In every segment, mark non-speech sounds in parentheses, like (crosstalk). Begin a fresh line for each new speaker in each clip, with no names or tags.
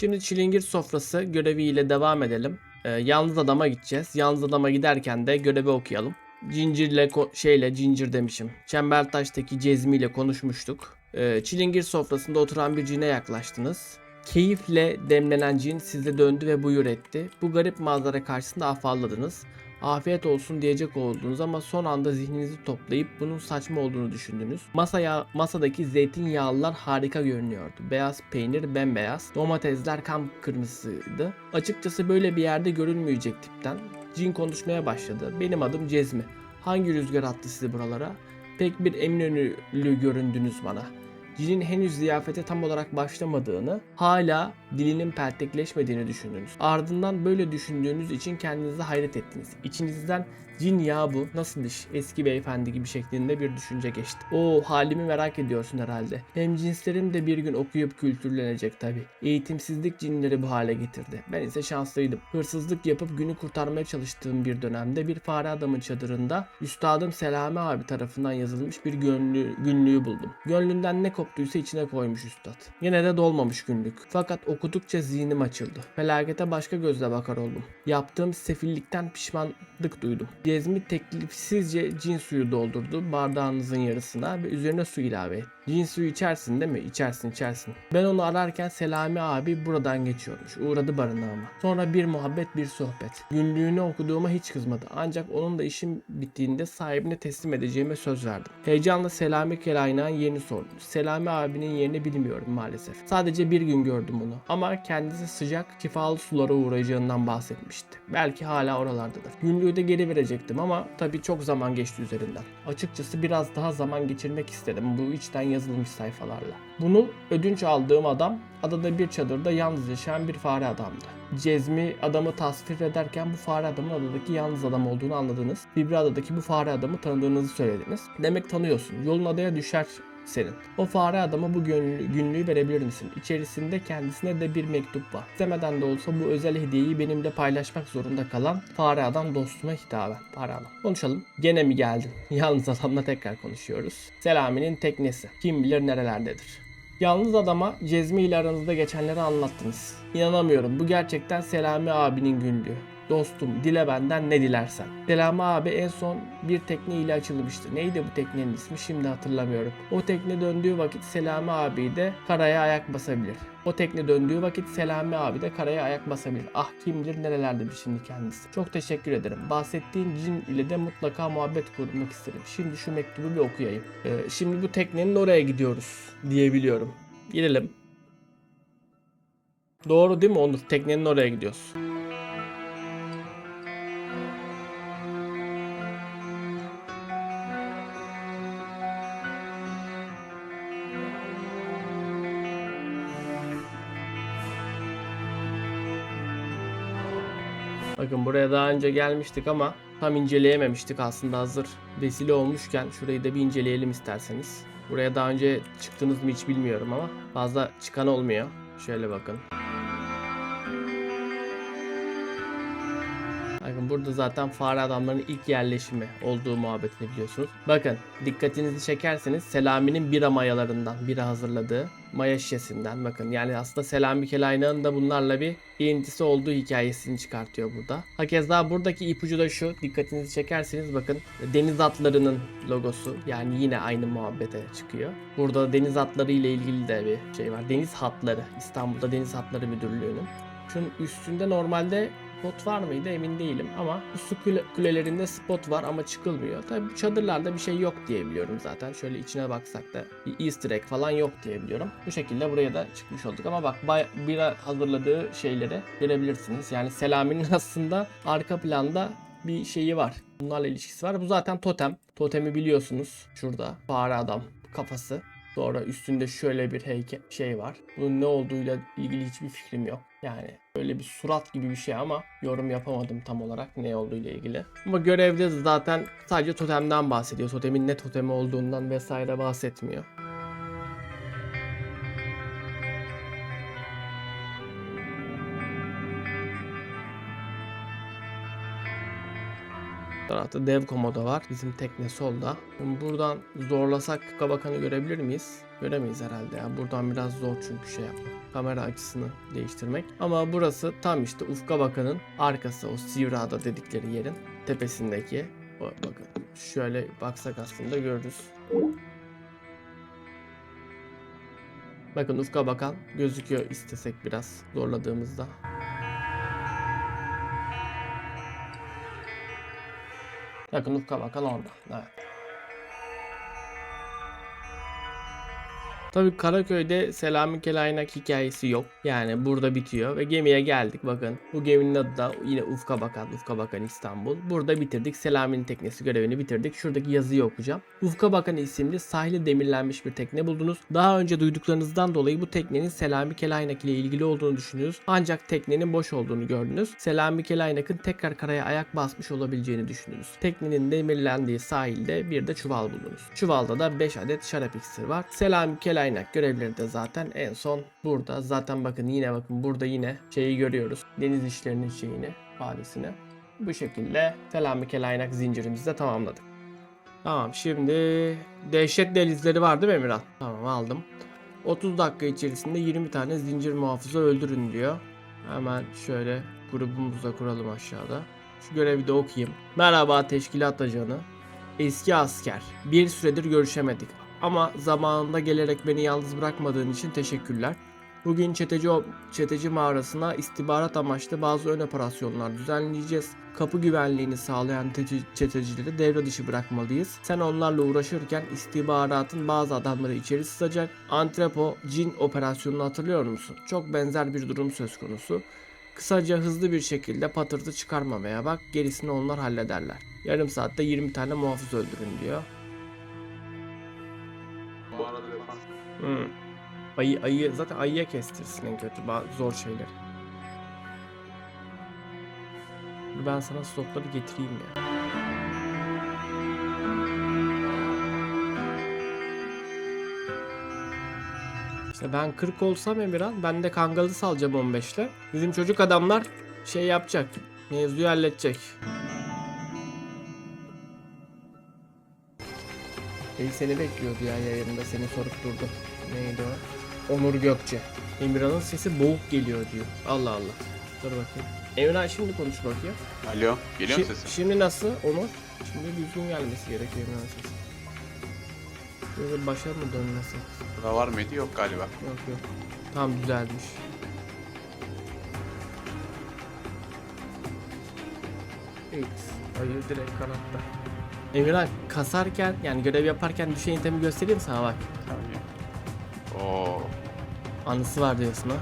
Şimdi çilingir sofrası göreviyle devam edelim. Ee, yalnız adama gideceğiz. Yalnız adama giderken de görevi okuyalım. Cincirle şeyle cincir demişim. Çembertaş'taki Cezmi konuşmuştuk. Ee, çilingir sofrasında oturan bir cine yaklaştınız. Keyifle demlenen cin size döndü ve buyur etti. Bu garip manzara karşısında afalladınız. Afiyet olsun diyecek oldunuz ama son anda zihninizi toplayıp bunun saçma olduğunu düşündünüz. Masaya, masadaki zeytinyağlılar harika görünüyordu. Beyaz peynir bembeyaz, domatesler kan kırmızısıydı. Açıkçası böyle bir yerde görülmeyecek tipten. Cin konuşmaya başladı. Benim adım Cezmi. Hangi rüzgar attı sizi buralara? Pek bir eminönülü göründünüz bana. Cinin henüz ziyafete tam olarak başlamadığını, hala dilinin peltekleşmediğini düşündünüz. Ardından böyle düşündüğünüz için kendinize hayret ettiniz. İçinizden cin ya bu nasıl iş eski beyefendi gibi şeklinde bir düşünce geçti. O halimi merak ediyorsun herhalde. Hem cinslerim de bir gün okuyup kültürlenecek tabi. Eğitimsizlik cinleri bu hale getirdi. Ben ise şanslıydım. Hırsızlık yapıp günü kurtarmaya çalıştığım bir dönemde bir fare adamın çadırında Üstadım Selami abi tarafından yazılmış bir gönlü, günlüğü buldum. Gönlünden ne koptuysa içine koymuş üstad. Yine de dolmamış günlük. Fakat okudukça zihnim açıldı. Felakete başka gözle bakar oldum. Yaptığım sefillikten pişmanlık duydum. Cezmi teklifsizce cin suyu doldurdu bardağınızın yarısına ve üzerine su ilave etti. Cin suyu içersin değil mi? İçersin içersin. Ben onu ararken Selami abi buradan geçiyormuş. Uğradı barınağıma. Sonra bir muhabbet bir sohbet. Günlüğünü okuduğuma hiç kızmadı. Ancak onun da işim bittiğinde sahibine teslim edeceğime söz verdim. Heyecanla Selami Kelaynağ'ın yerini sordum. Selami abinin yerini bilmiyorum maalesef. Sadece bir gün gördüm onu. Ama kendisi sıcak, şifalı sulara uğrayacağından bahsetmişti. Belki hala oralardadır. Günlüğü de geri verecektim ama tabii çok zaman geçti üzerinden. Açıkçası biraz daha zaman geçirmek istedim bu içten yazılmış sayfalarla. Bunu ödünç aldığım adam adada bir çadırda yalnız yaşayan bir fare adamdı. Cezmi adamı tasvir ederken bu fare adamın adadaki yalnız adam olduğunu anladınız. Adadaki bu fare adamı tanıdığınızı söylediniz. Demek tanıyorsun. Yolun adaya düşer senin. O fare adama bu günlüğü verebilir misin? İçerisinde kendisine de bir mektup var. İstemeden de olsa bu özel hediyeyi benimle paylaşmak zorunda kalan fare adam dostuma hitaben. Fare adam. Konuşalım. Gene mi geldin? (laughs) Yalnız adamla tekrar konuşuyoruz. Selami'nin teknesi. Kim bilir nerelerdedir. Yalnız adama Cezmi ile aranızda geçenleri anlattınız. İnanamıyorum bu gerçekten Selami abinin günlüğü. Dostum dile benden ne dilersen. Selami abi en son bir tekne ile açılmıştı. Neydi bu teknenin ismi şimdi hatırlamıyorum. O tekne döndüğü vakit Selami abi de karaya ayak basabilir. O tekne döndüğü vakit Selami abi de karaya ayak basabilir. Ah kim bilir nerelerdedir şimdi kendisi. Çok teşekkür ederim. Bahsettiğin cin ile de mutlaka muhabbet kurmak isterim. Şimdi şu mektubu bir okuyayım. Ee, şimdi bu teknenin oraya gidiyoruz diyebiliyorum. Gidelim. Doğru değil mi Onur? Teknenin oraya gidiyoruz. Bakın buraya daha önce gelmiştik ama tam inceleyememiştik aslında hazır vesile olmuşken şurayı da bir inceleyelim isterseniz. Buraya daha önce çıktınız mı hiç bilmiyorum ama fazla çıkan olmuyor. Şöyle bakın. Burada zaten fare adamların ilk yerleşimi olduğu muhabbetini biliyorsunuz. Bakın dikkatinizi çekerseniz Selami'nin bira mayalarından bira hazırladığı maya şişesinden bakın. Yani aslında Selami Kelaynağ'ın da bunlarla bir ilintisi olduğu hikayesini çıkartıyor burada. Hakeza buradaki ipucu da şu. Dikkatinizi çekerseniz bakın deniz atlarının logosu yani yine aynı muhabbete çıkıyor. Burada deniz atları ile ilgili de bir şey var. Deniz hatları. İstanbul'da Deniz Hatları Müdürlüğü'nün. Şunun üstünde normalde spot var mıydı emin değilim ama bu su kule- kulelerinde spot var ama çıkılmıyor. Tabi bu çadırlarda bir şey yok diye biliyorum zaten. Şöyle içine baksak da bir easter egg falan yok diye biliyorum. Bu şekilde buraya da çıkmış olduk ama bak bay- bira hazırladığı şeyleri görebilirsiniz. Yani Selami'nin (laughs) aslında arka planda bir şeyi var. Bunlarla ilişkisi var. Bu zaten totem. Totemi biliyorsunuz. Şurada fare adam kafası. Sonra üstünde şöyle bir heykel şey var. Bunun ne olduğuyla ilgili hiçbir fikrim yok. Yani böyle bir surat gibi bir şey ama yorum yapamadım tam olarak ne olduğuyla ilgili. Ama görevde zaten sadece totemden bahsediyor. Totemin ne totemi olduğundan vesaire bahsetmiyor. Tarafta dev komodo var. Bizim tekne solda. Şimdi buradan zorlasak Kabakan'ı görebilir miyiz? Göremeyiz herhalde ya. Buradan biraz zor çünkü şey yapmak. Kamera açısını değiştirmek. Ama burası tam işte ufka bakanın arkası o Sivra'da dedikleri yerin tepesindeki. Bakın şöyle baksak aslında görürüz. Bakın ufka bakan gözüküyor istesek biraz zorladığımızda. Bakın ufka bakan orada. Evet. Tabii Karaköy'de Selami Kelaynak hikayesi yok. Yani burada bitiyor ve gemiye geldik bakın. Bu geminin adı da yine Ufka Bakan, Ufka Bakan İstanbul. Burada bitirdik. Selami'nin teknesi görevini bitirdik. Şuradaki yazıyı okuyacağım. Ufka Bakan isimli sahile demirlenmiş bir tekne buldunuz. Daha önce duyduklarınızdan dolayı bu teknenin Selami Kelaynak ile ilgili olduğunu düşünüyoruz. Ancak teknenin boş olduğunu gördünüz. Selami Kelaynak'ın tekrar karaya ayak basmış olabileceğini düşündünüz. Teknenin demirlendiği sahilde bir de çuval buldunuz. Çuvalda da 5 adet şarap iksiri var. Selami Kelaynak görevleri de zaten en son burada. Zaten bakın yine bakın burada yine şeyi görüyoruz. Deniz işlerinin şeyini, ifadesini. Bu şekilde Selami Kelaynak zincirimizi de tamamladık. Tamam şimdi dehşet delizleri var değil mi Emirhan? Tamam aldım. 30 dakika içerisinde 20 tane zincir muhafızı öldürün diyor. Hemen şöyle grubumuzu da kuralım aşağıda. Şu görevi de okuyayım. Merhaba teşkilat ajanı. Eski asker. Bir süredir görüşemedik. Ama zamanında gelerek beni yalnız bırakmadığın için teşekkürler. Bugün çeteci, çeteci mağarasına istihbarat amaçlı bazı ön operasyonlar düzenleyeceğiz. Kapı güvenliğini sağlayan teci- çetecileri devre dışı bırakmalıyız. Sen onlarla uğraşırken istihbaratın bazı adamları içeri sızacak. Antrepo cin operasyonunu hatırlıyor musun? Çok benzer bir durum söz konusu. Kısaca hızlı bir şekilde patırtı çıkarmamaya bak gerisini onlar hallederler. Yarım saatte 20 tane muhafız öldürün diyor. Hmm. Ayı, ayı zaten ayıya kestirsin en kötü zor şeyler. Dur Ben sana stokları getireyim ya. İşte ben 40 olsam Emirhan ben de Kangal'ı salacağım 15'le. Bizim çocuk adamlar şey yapacak. Mevzuyu halledecek. Bey seni bekliyordu ya yayında seni sorup durdu. Neydi o? Onur Gökçe. Emirhan'ın sesi boğuk geliyor diyor. Allah Allah. Dur bakayım. Emirhan şimdi konuş bakayım.
Alo, geliyor mu
Şi-
sesim?
Şimdi nasıl Onur? Şimdi düzgün gelmesi gerekiyor Emirhan'ın sesi. Böyle başa mı dönmesi?
Burada var mıydı? Yok galiba.
Yok yok. Tam düzelmiş. X. Ayı direkt kanatta. Emirhan kasarken yani görev yaparken düşen itemi göstereyim sana bak.
Tabii. Oo.
Anısı var diyorsun ha.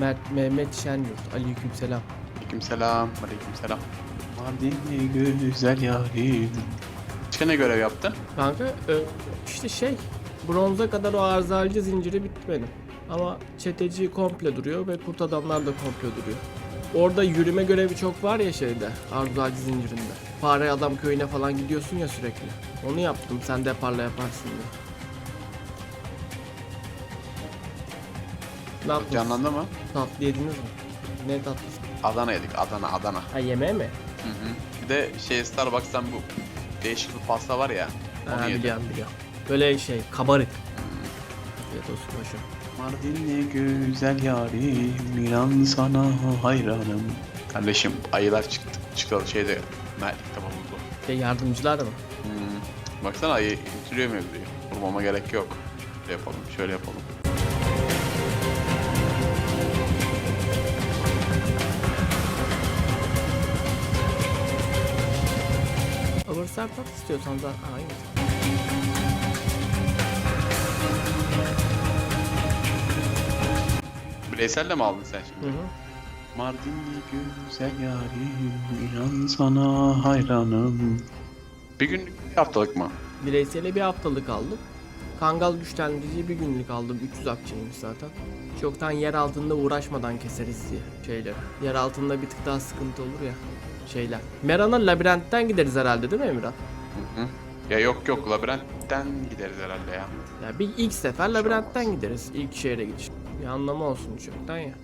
Mert Mehmet Şenyurt. Aleykümselam.
Aleykümselam. Aleykümselam. Mardinli güzel yarim. Başka ne görev yaptın?
Kanka işte şey bronza kadar o arızacı zinciri bitti benim. Ama çeteci komple duruyor ve kurt adamlar da komple duruyor. Orada yürüme görevi çok var ya şeyde arızacı zincirinde. Fare adam köyüne falan gidiyorsun ya sürekli. Onu yaptım sen de parla yaparsın diye. Ne yaptınız?
Canlandı mı?
Tatlı yediniz mi? Ne tatlısı?
Adana yedik. Adana, Adana.
Ha yemeğe mi?
Hı hı. Bir de şey Starbucks'tan bu değişik bir pasta var ya. Onu
Ha
yedim.
biliyorum biliyorum. Böyle şey kabarık. Afiyet olsun paşam.
Mardinli güzel yarim, inan sana hayranım. Kardeşim ayılar çıktı, çıkalı şeyde Mertlik'te bulundu.
Şey yardımcılar mı?
Hmm. Baksana ayı götürüyor mevzuyu. Vurmama gerek yok. Şöyle yapalım, şöyle yapalım.
Overstar tat istiyorsan da aynı.
Bireysel de mi aldın sen
Hı
şimdi?
hı.
Mardinli güzel yarim, inan sana hayranım. Bir gün bir haftalık mı?
Bireysele bir haftalık aldım. Kangal güçlendiriciyi bir günlük aldım. 300 akçeymiş zaten. Çoktan yer altında uğraşmadan keseriz diye şeyleri. Yer altında bir tık daha sıkıntı olur ya şeyler. Meran'a labirentten gideriz herhalde değil mi Emirhan?
Hı hı. Ya yok yok labirentten gideriz herhalde ya.
Ya bir ilk sefer labirentten gideriz. ilk şehre gidiş. Bir anlamı olsun çoktan ya.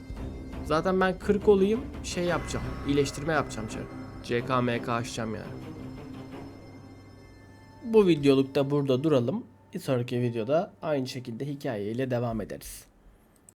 Zaten ben 40 olayım şey yapacağım. iyileştirme yapacağım şey. CKMK açacağım yani. Bu videolukta burada duralım. Bir sonraki videoda aynı şekilde hikayeyle devam ederiz.